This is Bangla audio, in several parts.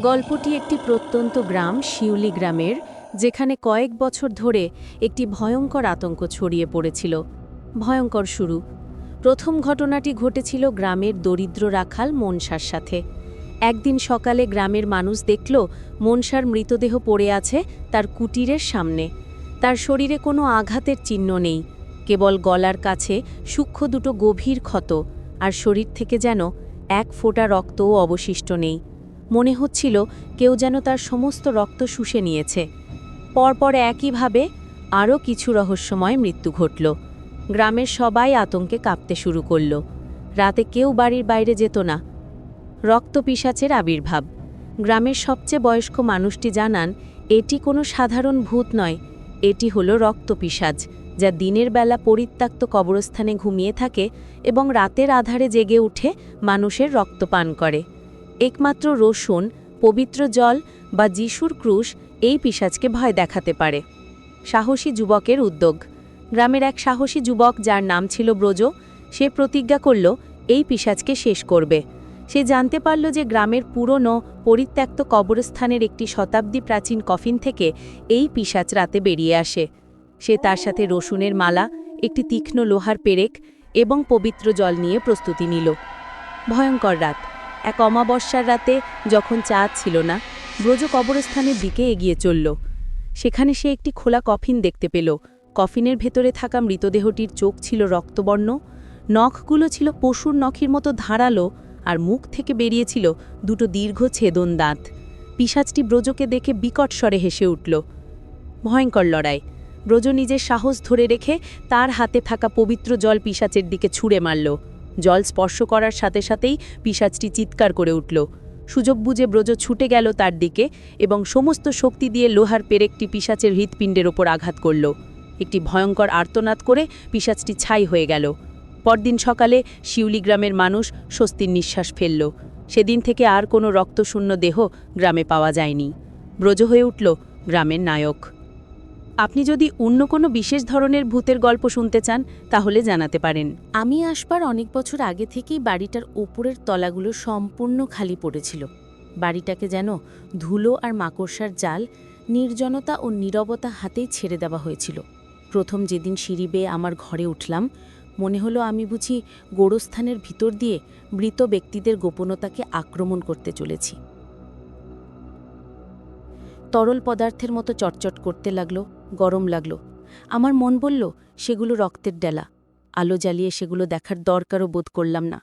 গল্পটি একটি প্রত্যন্ত গ্রাম, শিউলি গ্রামের, যেখানে কয়েক বছর ধরে একটি ভয়ঙ্কর আতঙ্ক ছড়িয়ে পড়েছিল। ভয়ঙ্কর শুরু। প্রথম ঘটনাটি ঘটেছিল গ্রামের দরিদ্র রাখাল মনসার সাথে। একদিন সকালে গ্রামের মানুষ দেখল মনসার মৃতদেহ পড়ে আছে তার কুটিরের সামনে। তার শরীরে কোনো আঘাতের চিহ্ন নেই, কেবল গলার কাছে সূক্ষ্ম দুটো গভীর ক্ষত, আর শরীর থেকে যেন এক ফোঁটা রক্তও অবশিষ্ট নেই। মনে হচ্ছিল কেউ যেন তার সমস্ত রক্ত শুষে নিয়েছে। পরপর একইভাবে আরও কিছু রহস্যময় মৃত্যু ঘটল। গ্রামের সবাই আতঙ্কে কাঁপতে শুরু করল। রাতে কেউ বাড়ির বাইরে যেত না। রক্তপিসাচের আবির্ভাব। গ্রামের সবচেয়ে বয়স্ক মানুষটি জানান, এটি কোনো সাধারণ ভূত নয়। এটি হলো রক্তপিসাজ যা দিনের বেলা পরিত্যক্ত কবরস্থানে ঘুমিয়ে থাকে এবং রাতের আধারে জেগে উঠে মানুষের রক্ত পান করে। একমাত্র রসুন, পবিত্র জল বা যিশুর ক্রুশ এই পিসাজকে ভয় দেখাতে পারে। সাহসী যুবকের উদ্যোগ। গ্রামের এক সাহসী যুবক যার নাম ছিল ব্রজ, সে প্রতিজ্ঞা করল, এই পিসাজকে শেষ করবে। সে জানতে পারল যে গ্রামের পুরনো, পরিত্যক্ত কবরস্থানের একটি শতাব্দী প্রাচীন কফিন থেকে এই পিসাচ রাতে বেরিয়ে আসে। সে তার সাথে রসুনের মালা, একটি তীক্ষ্ণ লোহার পেরেক এবং পবিত্র জল নিয়ে প্রস্তুতি নিল। ভয়ঙ্কর রাত। এক অমাবস্যার রাতে যখন চাঁদ ছিল না, ব্রজ কবরস্থানের দিকে এগিয়ে চলল। সেখানে সে একটি খোলা কফিন দেখতে পেল। কফিনের ভেতরে থাকা মৃতদেহটির চোখ ছিল রক্তবর্ণ, নখগুলো ছিল পশুর নখের মতো ধারালো আর মুখ থেকে বেরিয়েছিল দুটো দীর্ঘ ছেদন দাঁত। পিসাজটি ব্রজকে দেখে বিকট স্বরে হেসে উঠল, ভয়ঙ্কর লড়াই। ব্রজ নিজের সাহস ধরে রেখে তার হাতে থাকা পবিত্র জল পিসাচের দিকে ছুঁড়ে মারল। জল স্পর্শ করার সাথে সাথেই পিসাচটি চিৎকার করে উঠল। সুযোগ বুঝে ব্রজ ছুটে গেল তার দিকে এবং সমস্ত শক্তি দিয়ে লোহার পেরেকটি পিসাচের হৃৎপিণ্ডের ওপর আঘাত করল। একটি ভয়ঙ্কর আর্তনাদ করে পিসাচটি ছাই হয়ে গেল। পরদিন সকালে শিউলি গ্রামের মানুষ স্বস্তির নিঃশ্বাস ফেলল। সেদিন থেকে আর কোনো রক্তশূন্য দেহ গ্রামে পাওয়া যায়নি। ব্রজ হয়ে উঠল গ্রামের নায়ক। আপনি যদি অন্য কোনো বিশেষ ধরনের ভূতের গল্প শুনতে চান, তাহলে জানাতে পারেন। আমি আসবার অনেক বছর আগে থেকেই বাড়িটার ওপরের তলাগুলো সম্পূর্ণ খালি পড়েছিল। বাড়িটাকে যেন ধুলো আর মাকড়সার জাল, নির্জনতা ও নীরবতা হাতেই ছেড়ে দেওয়া হয়েছিল। প্রথম যেদিন সিঁড়ি বেয়ে আমার ঘরে উঠলাম, মনে হলো আমি বুঝি গোরস্থানের ভিতর দিয়ে মৃত ব্যক্তিদের গোপনতাকে আক্রমণ করতে চলেছি। তরল পদার্থের মতো চটচট করতে লাগল গরম লাগল। আমার মন বলল, সেগুলো রক্তের ডেলা। আলো জ্বালিয়ে সেগুলো দেখার দরকারও বোধ করলাম না।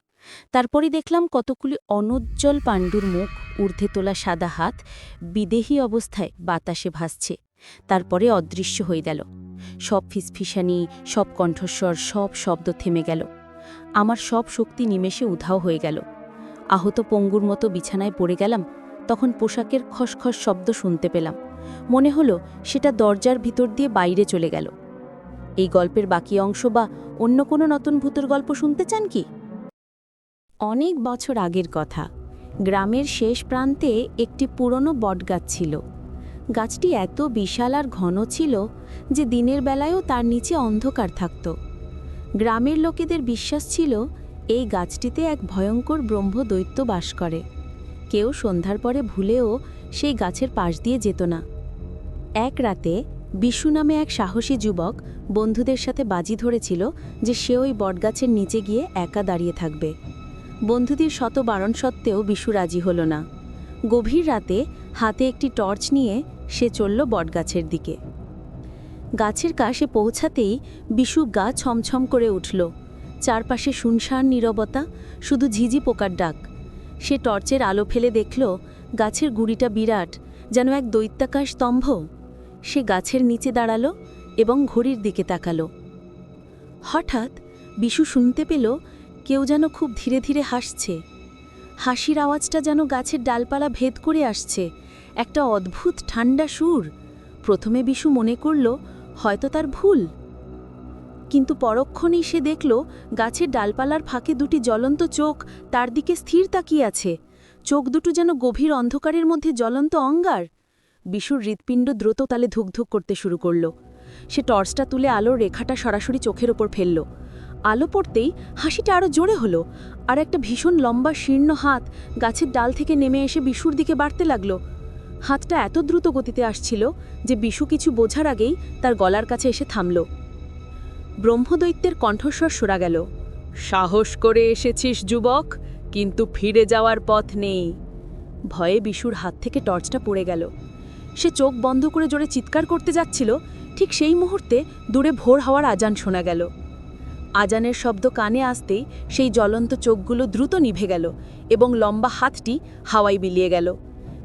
তারপরই দেখলাম কতগুলি অনুজ্জ্বল পাণ্ডুর মুখ, ঊর্ধ্বে তোলা সাদা হাত, বিদেহী অবস্থায় বাতাসে ভাসছে। তারপরে অদৃশ্য হয়ে গেল। সব ফিসফিসানি, সব কণ্ঠস্বর, সব শব্দ থেমে গেল। আমার সব শক্তি নিমেষে উধাও হয়ে গেল। আহত পঙ্গুর মতো বিছানায় পড়ে গেলাম, তখন পোশাকের খসখস শব্দ শুনতে পেলাম। মনে হলো সেটা দরজার ভিতর দিয়ে বাইরে চলে গেল। এই গল্পের বাকি অংশ বা অন্য কোনো নতুন ভূতের গল্প শুনতে চান কি? অনেক বছর আগের কথা। গ্রামের শেষ প্রান্তে একটি পুরনো বটগাছ ছিল। গাছটি এত বিশাল আর ঘন ছিল যে দিনের বেলায়ও তার নিচে অন্ধকার থাকত। গ্রামের লোকেদের বিশ্বাস ছিল এই গাছটিতে এক ভয়ঙ্কর ব্রহ্মদৈত্য বাস করে। কেউ সন্ধ্যার পরে ভুলেও সেই গাছের পাশ দিয়ে যেত না। এক রাতে বিশু নামে এক সাহসী যুবক বন্ধুদের সাথে বাজি ধরেছিল যে সে ওই বটগাছের নিচে গিয়ে একা দাঁড়িয়ে থাকবে। বন্ধুদের শত বারণ সত্ত্বেও বিশু রাজি হল না। গভীর রাতে হাতে একটি টর্চ নিয়ে সে চলল বটগাছের দিকে। গাছের কাছে পৌঁছাতেই বিশু গা ছমছম করে উঠল। চারপাশে শুনশান নীরবতা, শুধু ঝিঝি পোকার ডাক। সে টর্চের আলো ফেলে দেখল গাছের গুড়িটা বিরাট, যেন এক দৈত্যাকাশ স্তম্ভ। সে গাছের নিচে দাঁড়াল এবং ঘড়ির দিকে তাকালো। হঠাৎ বিশু শুনতে পেল কেউ যেন খুব ধীরে ধীরে হাসছে। হাসির আওয়াজটা যেন গাছের ডালপালা ভেদ করে আসছে। একটা অদ্ভুত ঠান্ডা সুর। প্রথমে বিশু মনে করল, হয়তো তার ভুল। কিন্তু পরক্ষণেই সে দেখল, গাছের ডালপালার ফাঁকে দুটি জ্বলন্ত চোখ তার দিকে স্থির তাকিয়ে আছে। চোখ দুটো যেন গভীর অন্ধকারের মধ্যে জ্বলন্ত অঙ্গার। বিশুর হৃৎপিণ্ড দ্রুত তালে ধুকধুক করতে শুরু করল। সে টর্চটা তুলে আলোর রেখাটা সরাসরি চোখের ওপর ফেলল। আলো পড়তেই হাসিটা আরও জোরে হলো আর একটা ভীষণ লম্বা শীর্ণ হাত গাছের ডাল থেকে নেমে এসে বিশুর দিকে বাড়তে লাগল। হাতটা এত দ্রুত গতিতে আসছিল যে বিশু কিছু বোঝার আগেই তার গলার কাছে এসে থামল। ব্রহ্মদৈত্যের কণ্ঠস্বর সরা গেল, সাহস করে এসেছিস যুবক, কিন্তু ফিরে যাওয়ার পথ নেই। ভয়ে বিশুর হাত থেকে টর্চটা পড়ে গেল। সে চোখ বন্ধ করে জোরে চিৎকার করতে যাচ্ছিল, ঠিক সেই মুহূর্তে দূরে ভোর হওয়ার আজান শোনা গেল। আজানের শব্দ কানে আসতেই সেই জ্বলন্ত চোখগুলো দ্রুত নিভে গেল এবং লম্বা হাতটি হাওয়ায় বিলিয়ে গেল।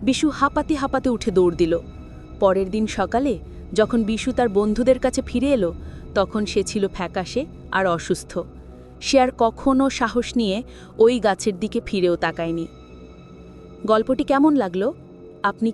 বিশু হাঁপাতে হাঁপাতে উঠে দৌড় দিল। পরের দিন সকালে যখন বিশু তার বন্ধুদের কাছে ফিরে এলো, তখন সে ছিল ফ্যাকাশে আর অসুস্থ। সে আর কখনও সাহস নিয়ে ওই গাছের দিকে ফিরেও তাকায়নি। গল্পটি কেমন লাগল? আপনি